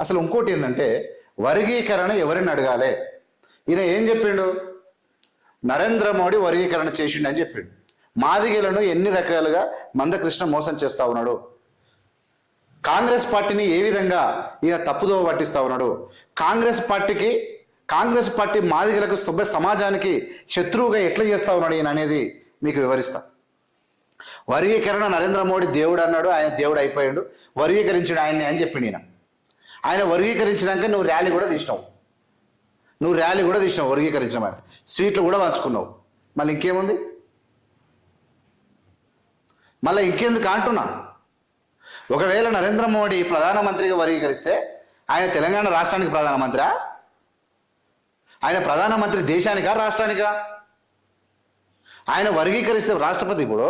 అసలు ఇంకోటి ఏంటంటే వర్గీకరణ ఎవరిని అడగాలి? ఈయన ఏం చెప్పిండు? నరేంద్ర మోడీ వర్గీకరణ చేసిండు అని చెప్పిండు. మాదిగలను ఎన్ని రకాలుగా మందకృష్ణ మోసం చేస్తా ఉన్నాడు? కాంగ్రెస్ పార్టీని ఏ విధంగా ఈయన తప్పుదోవ పట్టిస్తా ఉన్నాడు? కాంగ్రెస్ పార్టీకి కాంగ్రెస్ పార్టీ మాదిగలకు సభ్య సమాజానికి శత్రువుగా ఎట్లా చేస్తా ఉన్నాడు ఈయన అనేది మీకు వివరిస్తా. వర్గీకరణ నరేంద్ర మోడీ దేవుడు అన్నాడు ఆయన దేవుడు అయిపోయాడు. వర్గీకరించాడు ఆయన్ని అని చెప్పిండు ఈయన. ఆయన వర్గీకరించినాక నువ్వు ర్యాలీ కూడా తీసినావు. నువ్వు ర్యాలీ కూడా తీసినావు వర్గీకరించమని స్వీట్లు కూడా పంచుకున్నావు మళ్ళీ ఇంకేముంది? మళ్ళీ ఇంకెందుకు అంటున్నా? ఒకవేళ నరేంద్ర మోడీ ప్రధానమంత్రిగా వర్గీకరిస్తే ఆయన తెలంగాణ రాష్ట్రానికి ప్రధానమంత్రా? ఆయన ప్రధానమంత్రి దేశానికా రాష్ట్రానికా? ఆయన వర్గీకరిస్తే రాష్ట్రపతి ఇప్పుడు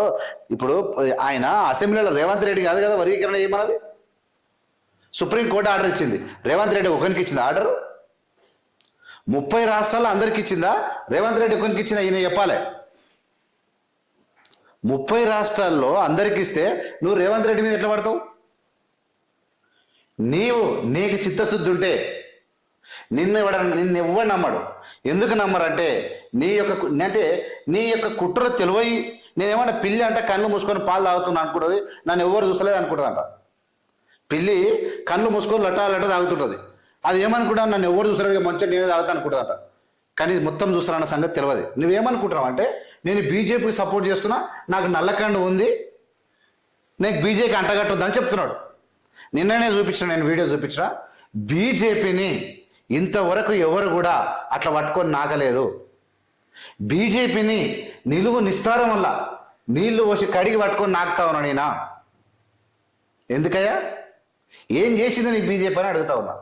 ఇప్పుడు ఆయన అసెంబ్లీలో రేవంత్ రెడ్డి కాదు కదా వర్గీకరణ ఏమన్నది సుప్రీంకోర్టు ఆర్డర్ ఇచ్చింది. రేవంత్ రెడ్డి ఒకరికి ఇచ్చింది ఆర్డర్? ముప్పై రాష్ట్రాల్లో అందరికి ఇచ్చిందా? రేవంత్ రెడ్డి ఒకరికి ఇచ్చిందా? ఈయన చెప్పాలి. ముప్పై రాష్ట్రాల్లో అందరికి ఇస్తే నువ్వు రేవంత్ రెడ్డి మీద ఎట్లా పడతావు? నీవు నీకు చిత్తశుద్ధి ఉంటే నిన్ను ఎవడ నిన్ను ఎవ్వడు నమ్మడు. ఎందుకు నమ్మరంటే నీ యొక్క అంటే నీ యొక్క కుట్ర తెలివై నేనేమన్నా పిల్లి అంటే కళ్ళు మూసుకొని పాలు తాగుతున్నా అనుకుంటుంది నన్ను ఎవరు చూసలేదు అనుకుంటుందంట. పిల్లి కళ్ళు మూసుకొని లటా లట తాగుతుంటుంది. అది ఏమనుకుంటా నన్ను ఎవరు చూసారు మంచిగా నేనే తాగుతా అనుకుంటుందంట. కానీ మొత్తం చూస్తారన్న సంగతి తెలియదు నువ్వేమనుకుంటున్నావు అంటే నేను బీజేపీకి సపోర్ట్ చేస్తున్నా నాకు నల్లకండు ఉంది నేను బీజేపీ అంటగట్టొద్దని చెప్తున్నాడు. నిన్ననే చూపించిన నేను వీడియో చూపించిన బీజేపీని ఇంతవరకు ఎవరు కూడా అట్లా పట్టుకొని నాగలేదు. బీజేపీని నిలువు నిస్తారం వల్ల నీళ్ళు పోసి కడిగి పట్టుకొని నాకుతా ఉన్నా నేనా? ఎందుకయ్యా? ఏం చేసింది నీ బీజేపీ అని అడుగుతా ఉన్నా.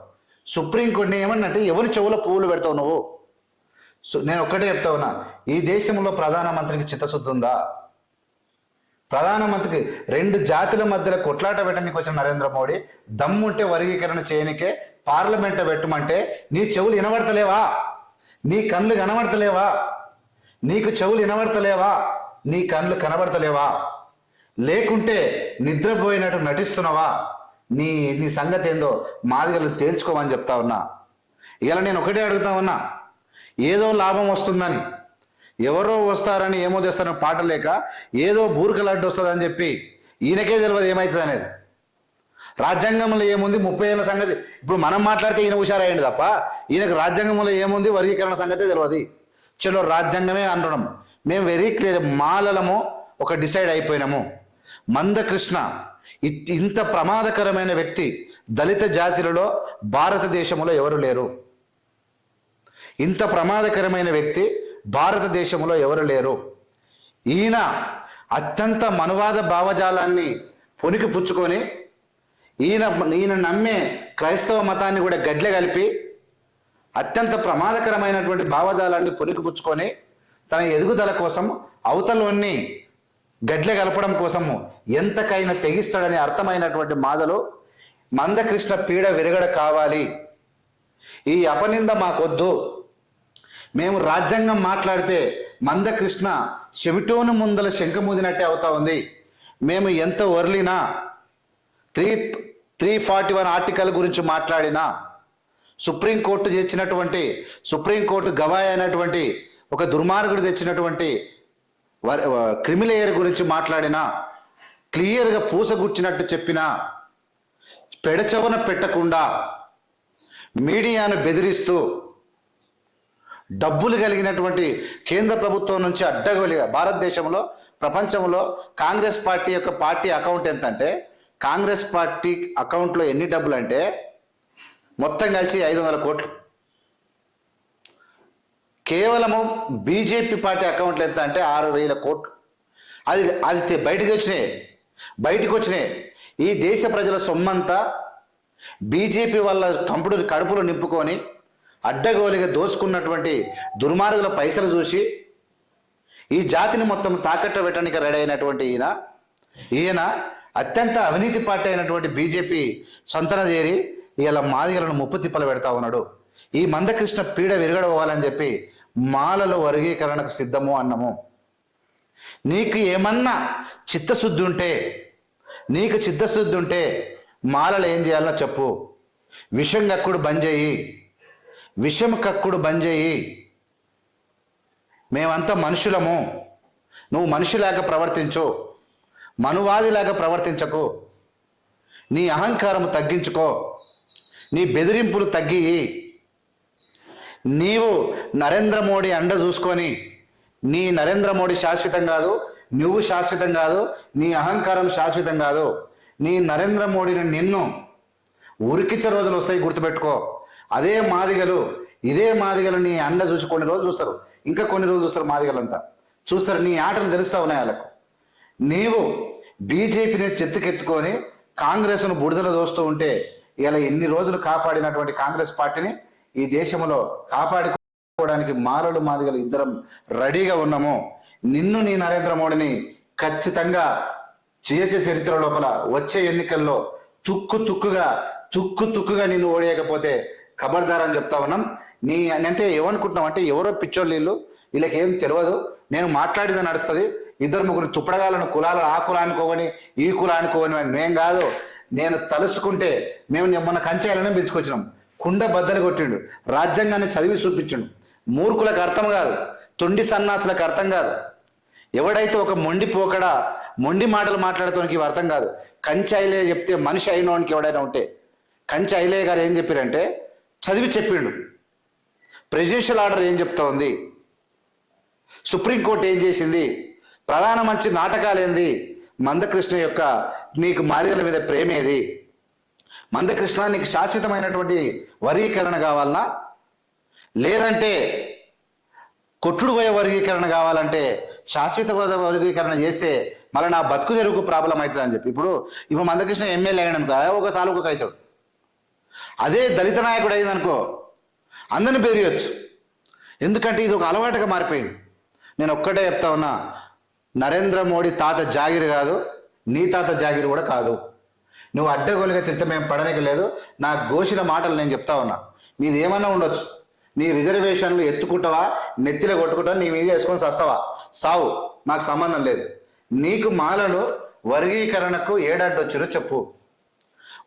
సుప్రీంకోర్టుని ఏమన్నంటే ఎవరి చెవులో పువ్వులు పెడతావు నువ్వు? సో నేను ఒక్కటే చెప్తా ఉన్నా ఈ దేశంలో ప్రధానమంత్రికి చిత్తశుద్ధి ఉందా? ప్రధానమంత్రికి రెండు జాతుల మధ్యలో కొట్లాట పెట్టడానికి వచ్చిన నరేంద్ర మోడీ దమ్ముంటే వర్గీకరణ చేయనికే పార్లమెంట్ పెట్టమంటే నీ చెవులు వినబడతలేవా? నీ కళ్ళు కనబడతలేవా? నీకు చెవులు వినబడతలేవా? నీ కళ్ళు కనబడతలేవా? లేకుంటే నిద్రపోయినట్టు నటిస్తున్నావా? నీ నీ సంగతి ఏందో మాదిగలు తేల్చుకోమని చెప్తా ఉన్నా. ఇలా నేను ఒకటే అడుగుతా ఉన్నా. ఏదో లాభం వస్తుందని ఎవరో వస్తారని ఏమో తెస్తారని పాట లేక ఏదో బూరికలు అడ్డు వస్తుందని చెప్పి ఈయనకే తెలియదు ఏమవుతుంది అనేది రాజ్యాంగంలో ఏముంది? ముప్పై ఏళ్ళ సంగతి. ఇప్పుడు మనం మాట్లాడితే ఈయన హుషారయ్యండి తప్ప ఈయనకు రాజ్యాంగంలో ఏముంది? వర్గీకరణ సంగతే తెలియదు చలో రాజ్యాంగమే అనడం. మేము వెరీ క్లియర్ మాలలము ఒక డిసైడ్ అయిపోయినాము. మందకృష్ణ కృష్ణ ఇంత ప్రమాదకరమైన వ్యక్తి దళిత జాతులలో భారతదేశంలో ఎవరు లేరు. ఇంత ప్రమాదకరమైన వ్యక్తి భారతదేశంలో ఎవరు లేరు. ఈయన అత్యంత మనువాద భావజాలాన్ని పొనికి పుచ్చుకొని ఈయన ఈయన నమ్మే క్రైస్తవ మతాన్ని కూడా గడ్లె కలిపి అత్యంత ప్రమాదకరమైనటువంటి భావజాలాన్ని పుచ్చుకొని తన ఎదుగుదల కోసం అవతలోని గడ్ల కలపడం కోసము ఎంతకైనా తెగిస్తాడని అర్థమైనటువంటి మాదలో మందకృష్ణ పీడ విరగడ కావాలి. ఈ అపనింద మాకొద్దు. మేము రాజ్యాంగం మాట్లాడితే మందకృష్ణ చెవిటోను ముందల శంఖమూదినట్టే అవుతా ఉంది. మేము ఎంత వర్లినా three three forty one article గురించి మాట్లాడినా సుప్రీంకోర్టు తెచ్చినటువంటి సుప్రీంకోర్టు గవాయి అయినటువంటి ఒక దుర్మార్గుడు తెచ్చినటువంటి క్రిమిలేయర్ గురించి మాట్లాడినా క్లియర్గా పూసగుచ్చినట్టు చెప్పినా పెడచవన పెట్టకుండా మీడియాను బెదిరిస్తూ డబ్బులు కలిగినటువంటి కేంద్ర ప్రభుత్వం నుంచి అడ్డగొలి భారతదేశంలో ప్రపంచంలో కాంగ్రెస్ పార్టీ యొక్క పార్టీ అకౌంట్ ఎంత అంటే కాంగ్రెస్ పార్టీ అకౌంట్లో ఎన్ని డబ్బులు అంటే మొత్తం కలిసి ఐదు వందల కోట్లు. కేవలము బీజేపీ పార్టీ అకౌంట్లు ఎంత అంటే ఆరు వేల కోట్లు. అది అది బయటకు వచ్చినాయి. బయటకు వచ్చినాయి. ఈ దేశ ప్రజల సొమ్మంతా బీజేపీ వాళ్ళ కంపుడు కడుపులు నింపుకొని అడ్డగోలిగా దోచుకున్నటువంటి దుర్మార్గుల పైసలు చూసి ఈ జాతిని మొత్తం తాకట్టు పెట్టడానికి రెడీ అయినటువంటి ఈయన. ఈయన అత్యంత అవినీతి పార్టీ అయినటువంటి బీజేపీ సొంతన చేరి ఇలా మాదిగలను ముప్పు తిప్పలు పెడతా ఉన్నాడు. ఈ మందకృష్ణ పీడ విరగడవ్వాలని చెప్పి మాలలో వర్గీకరణకు సిద్ధము అన్నము. నీకు ఏమన్నా చిత్తశుద్ధి ఉంటే నీకు చిత్తశుద్ధి ఉంటే మాలలు ఏం చేయాలో చెప్పు. విషం కక్కుడు బంద్ చేయి. విషం కక్కుడు బంద్ చేయి. మేమంతా మనుషులము. నువ్వు మనిషిలాగా ప్రవర్తించు. మనువాదిలాగా ప్రవర్తించకు. నీ అహంకారము తగ్గించుకో. నీ బెదిరింపులు తగ్గి నీవు నరేంద్ర మోడీ అండ చూసుకొని నీ నరేంద్ర మోడీ శాశ్వతం కాదు నువ్వు శాశ్వతం కాదు నీ అహంకారం శాశ్వతం కాదు. నీ నరేంద్ర మోడీని నిన్ను ఉరికిచ్చే రోజులు వస్తాయి గుర్తుపెట్టుకో. అదే మాదిగలు ఇదే మాదిగలు నీ అండ చూసి కొన్ని రోజులు చూస్తారు. ఇంకా కొన్ని రోజులు చూస్తారు మాదిగలంతా. చూస్తారు నీ ఆటలు తెలుస్తా ఉన్నాయి వాళ్ళకు. నీవు బీజేపీని చెత్తుకెత్తుకొని కాంగ్రెస్ను బుడిదల దోస్తూ ఉంటే ఇలా ఎన్ని రోజులు కాపాడినటువంటి కాంగ్రెస్ పార్టీని ఈ దేశంలో కాపాడుకోవడానికి మాలలు మాదిగలు ఇద్దరం రెడీగా ఉన్నాము. నిన్ను నీ నరేంద్ర మోడీని ఖచ్చితంగా చేసే చరిత్ర లోపల వచ్చే ఎన్నికల్లో తుక్కు తుక్కుగా తుక్కు తుక్కుగా నిన్ను ఓడేయకపోతే ఖబర్దార్ అని చెప్తా ఉన్నాం. నీ అంటే ఏమనుకుంటున్నాం అంటే ఎవరో పిచ్చోళ్ళు వీళ్ళు. వీళ్ళకి ఏం తెలియదు నేను మాట్లాడితే నడుస్తుంది. ఇద్దరు ముగ్గురు తుప్పడగాలను కులాలు ఆ కులానికి ఈ కులానికి ఒకని మేం కాదు. నేను తలుసుకుంటే మేము మొన్న కంచాయలను పిలుచుకొచ్చినాం. కుండ బద్దలు కొట్టిండు. రాజ్యాంగాన్ని చదివి చూపించిండు. మూర్ఖులకు అర్థం కాదు. తొండి సన్నాసులకు అర్థం కాదు. ఎవడైతే ఒక మొండి పోకడ మొండి మాటలు మాట్లాడటానికి ఇవి అర్థం కాదు. కంచి ఐలే చెప్తే మనిషి అయినోనికి ఎవడైనా ఉంటే కంచి ఐలే గారు ఏం చెప్పారంటే చదివి చెప్పిండు. ప్రెజిడెన్షియల్ ఆర్డర్ ఏం చెప్తా ఉంది? సుప్రీంకోర్టు ఏం చేసింది? ప్రధానమంత్రి నాటకాలు ఏంది మందకృష్ణ యొక్క నీకు మాదిగల మీద ప్రేమ ఏది మందకృష్ణ నీకు శాశ్వతమైనటువంటి వర్గీకరణ కావాలనా లేదంటే కొట్టుడు పోయే వర్గీకరణ కావాలంటే శాశ్వత వర్గీకరణ చేస్తే మళ్ళీ నా బతుకు తెరుగు ప్రాబ్లం అవుతుంది అని చెప్పి. ఇప్పుడు ఇప్పుడు మందకృష్ణ ఎమ్మెల్యే అయిన కదా ఒక తాలూకు అవుతాడు. అదే దళిత నాయకుడు అయిందనుకో అందరిని బెరియొచ్చు ఎందుకంటే ఇది ఒక అలవాటుగా మారిపోయింది. నేను ఒక్కటే చెప్తా ఉన్నా నరేంద్ర మోడీ తాత జాగిరి కాదు నీ తాత జాగిరి కూడా కాదు. నువ్వు అడ్డగోలుగా తిడితే మేము పడనికి లేదు. నా గోషిన మాటలు నేను చెప్తా ఉన్నా. మీది ఏమన్నా ఉండొచ్చు. నీ రిజర్వేషన్లు ఎత్తుకుంటావా? నెత్తిలో కొట్టుకుంటావా? నీ మీద వేసుకొని సస్తావా? సావు. నాకు సంబంధం లేదు. నీకు మాలలు వర్గీకరణకు ఏడాడొచ్చురో చెప్పు.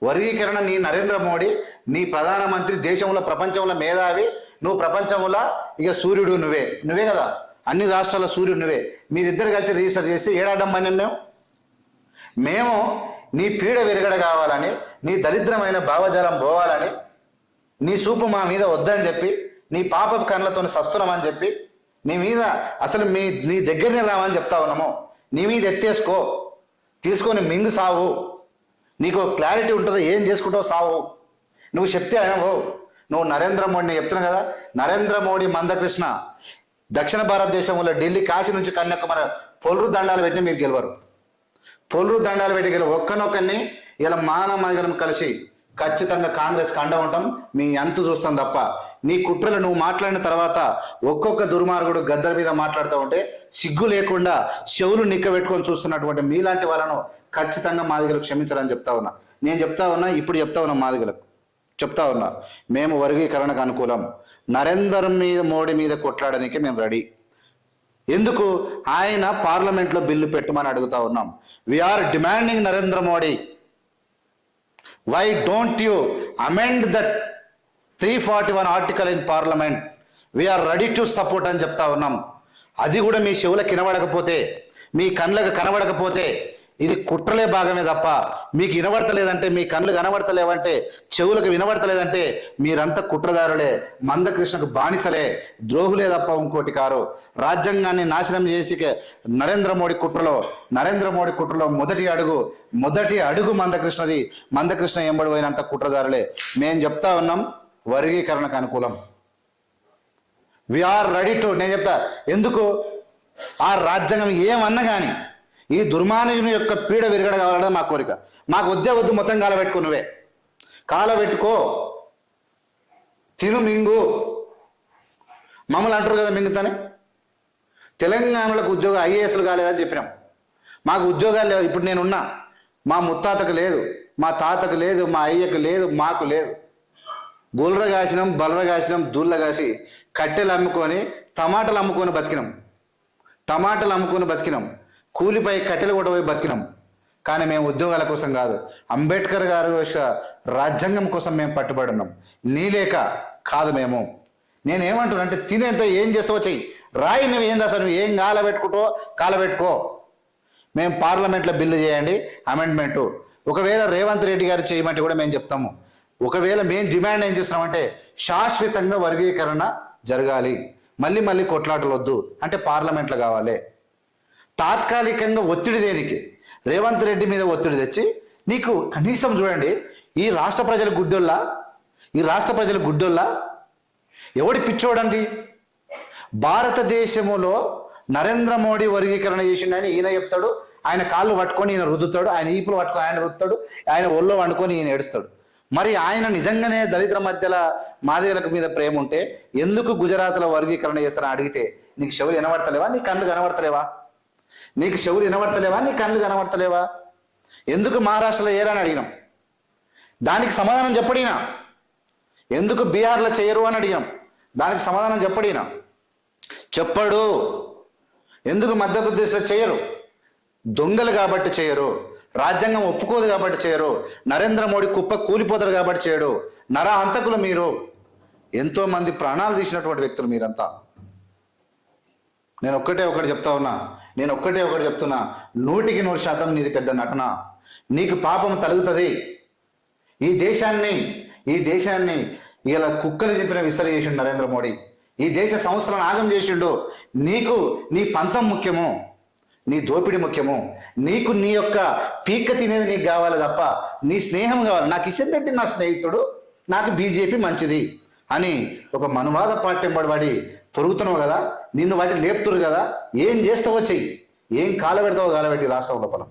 వర్గీకరణ నీ నరేంద్ర మోడీ నీ ప్రధానమంత్రి దేశంలో ప్రపంచంలో మేధావి. నువ్వు ప్రపంచంలో ఇక సూర్యుడు నువ్వే. నువ్వే కదా. అన్ని రాష్ట్రాల సూర్యుడు నువ్వే. మీరిద్దరు కలిసి రిజిస్టర్ చేస్తే ఏడాడడం పని మేము మేము నీ పీడ విరగడ కావాలని నీ దరిద్రమైన భావజాలం పోవాలని నీ సూపు మా మీద వద్దని చెప్పి నీ పాప కళ్ళతో సస్తున్నామని చెప్పి నీ మీద అసలు మీ నీ దగ్గరనే రామని చెప్తా ఉన్నాము. నీ మీద ఎత్తేసుకో. తీసుకొని మింగు సావు. నీకు క్లారిటీ ఉంటుందో ఏం చేసుకుంటావు సావు. నువ్వు చెప్తే అయినావు. నువ్వు నరేంద్ర మోడీని చెప్తున్నావు కదా? నరేంద్ర మోడీ మందకృష్ణ. దక్షిణ భారతదేశంలో ఢిల్లీ కాశీ నుంచి కన్యాకుమారి పొలురు దండాలు పెట్టి మీరు గెలవరు. పొలురు దండాలు పెట్టి ఒక్కనొక్కరిని ఇలా మాన మగలం కలిసి ఖచ్చితంగా కాంగ్రెస్ కండ ఉంటాం. మీ అంతు చూస్తాం తప్ప. నీ కుట్రలు నువ్వు మాట్లాడిన తర్వాత ఒక్కొక్క దుర్మార్గుడు గద్దల మీద మాట్లాడుతూ ఉంటే సిగ్గు లేకుండా చెవులు నిక్కబెట్టుకొని చూస్తున్నటువంటి మీలాంటి వాళ్ళను ఖచ్చితంగా మాదిగలకు క్షమించాలని చెప్తా ఉన్నా. నేను చెప్తా ఉన్నా ఇప్పుడు చెప్తా ఉన్నా మాదిగలకు. చెప్తా ఉన్నా. మేము వర్గీకరణకు అనుకూలం. నరేందర్ మీద మోడీ మీద కొట్లాడడానికి మేము రెడీ. ఎందుకు ఆయన పార్లమెంట్లో బిల్లు పెట్టమని అడుగుతా ఉన్నాం. We are demanding Narendra Modi why don't you amend that three forty one article in parliament we are ready to support అని చెప్తా ఉన్నాం. అది కూడా మీ చెవులకు వినబడకపోతే మీ కళ్ళకు కనబడకపోతే ఇది కుట్రలే భాగమే తప్ప మీకు వినబడతలేదంటే మీ కళ్ళు కనబడతలేవంటే చెవులకు వినబడతలేదంటే మీరంతా కుట్రదారులే మందకృష్ణకు బానిసలే ద్రోహులే తప్ప ఇంకోటి కారు. రాజ్యాంగాన్ని నాశనం చేసి నరేంద్ర మోడీ కుట్రలో నరేంద్ర మోడీ కుట్రలో మొదటి అడుగు మొదటి అడుగు మందకృష్ణది. మందకృష్ణ ఎంబడి పోయినంత కుట్రదారులే. మేము చెప్తా ఉన్నాం వర్గీకరణకు అనుకూలం. వి ఆర్ రెడీ టు నేను చెప్తా ఎందుకు? ఆ రాజ్యాంగం ఏమన్నా కానీ ఈ దుర్మార్గుని యొక్క పీడ విరగడ కావాలనే మా కోరిక. మాకు వద్దే వద్దు మొత్తం కాలబెట్టుకో నువ్వే. కాలబెట్టుకో తిను మింగు. మమ్మల్ని అంటారు కదా మింగుతానే? తెలంగాణలకు ఉద్యోగం ఐఏఎస్లు కాలేదని చెప్పినాం. మాకు ఉద్యోగాలు లేవు. ఇప్పుడు నేనున్నా. మా ముత్తాతకు లేదు. మా తాతకు లేదు. మా అయ్యకు లేదు. మాకు లేదు. గొల్ర కాసినాం బలర కాసినాం దూళ్ళ కాసి కట్టెలు అమ్ముకొని టమాటాలు అమ్ముకొని బతికినాం. టమాటాలు అమ్ముకొని బతికినాం. కూలిపై కట్టెలు కూడా పోయి బతికినాం. కానీ మేము ఉద్యోగాల కోసం కాదు అంబేద్కర్ గారు రాజ్యాంగం కోసం మేము పట్టుబడి ఉన్నాం నీ లేక కాదు మేము. నేనేమంటున్నా అంటే తినేంత ఏం చేస్తావో చెయ్యి. రాయి నువ్వు ఏం రాసా నువ్వు ఏం కాలబెట్టుకుంటో కాలపెట్టుకో మేము పార్లమెంట్లో బిల్లు చేయండి అమెండ్మెంటు. ఒకవేళ రేవంత్ రెడ్డి గారు చేయమంటే కూడా మేము చెప్తాము. ఒకవేళ మేము డిమాండ్ ఏం చేస్తున్నామంటే శాశ్వతంగా వర్గీకరణ జరగాలి. మళ్ళీ మళ్ళీ కొట్లాటలు వద్దు. అంటే పార్లమెంట్లో కావాలి. తాత్కాలికంగా ఒత్తిడి దేనికి? రేవంత్ రెడ్డి మీద ఒత్తిడి తెచ్చి నీకు కనీసం చూడండి ఈ రాష్ట్ర ప్రజల గుడ్డోల్లా ఈ రాష్ట్ర ప్రజల గుడ్డోల్లా ఎవడి పిచ్చోడండి? భారతదేశంలో నరేంద్ర మోడీ వర్గీకరణ చేసిండని ఈయన చెప్తాడు ఆయన కాళ్ళు పట్టుకొని ఈయన రుద్దుతాడు ఆయన ఈపులు పట్టుకొని ఆయన రుద్దుతాడు ఆయన ఒళ్ళో వండుకొని ఈయన ఏడుస్తాడు. మరి ఆయన నిజంగానే దళితుల మధ్యల మాదిగలకు మీద ప్రేమ ఉంటే ఎందుకు గుజరాత్లో వర్గీకరణ చేస్తారని అడిగితే నీకు చెవులు వినబడతలేవా? నీ కళ్ళు కనబడతలేవా? నీకు చెవులు వినబడతలేవా? నీ కళ్ళు కనబడతలేవా? ఎందుకు మహారాష్ట్రలో ఏరని అడిగినాం? దానికి సమాధానం చెప్పడినా? ఎందుకు బీహార్లో చేయరు అని అడిగాం దానికి సమాధానం చెప్పడినా? చెప్పడు. ఎందుకు మధ్యప్రదేశ్లో చేయరు? దొంగలు కాబట్టి చేయరు. రాజ్యాంగం ఒప్పుకోదు కాబట్టి చేయరు. నరేంద్ర మోడీ కుప్ప కూలిపోతారు కాబట్టి చేయడు. నర అంతకులు మీరు. ఎంతో మంది ప్రాణాలు తీసినటువంటి వ్యక్తులు మీరంతా. నేను ఒక్కటే ఒకటి చెప్తా ఉన్నా. నేను ఒక్కటే ఒకటి చెప్తున్నా నూటికి నూరు శాతం నీది పెద్ద నటన. నీకు పాపం తలుగుతుంది. ఈ దేశాన్ని ఈ దేశాన్ని ఇలా కుక్కలు చెప్పిన విస్తర చేసిండు నరేంద్ర మోడీ. ఈ దేశ సంస్థలను ఆగం చేసిండు. నీకు నీ పంతం ముఖ్యము నీ దోపిడి ముఖ్యము. నీకు నీ యొక్క పీక తినేది నీకు కావాలి తప్ప నీ స్నేహం కావాలి. నాకు కిషన్ రెడ్డి నా స్నేహితుడు? నాకు బీజేపీ మంచిది అని ఒక మనువాద పార్టీ పడి పొరుగుతున్నావు కదా నిన్ను వాటి లేపుతురు కదా ఏం చేస్తావో చెయ్యి. ఏం కాలబెడతావో కాలబెట్టి రాష్ట్రం లోపల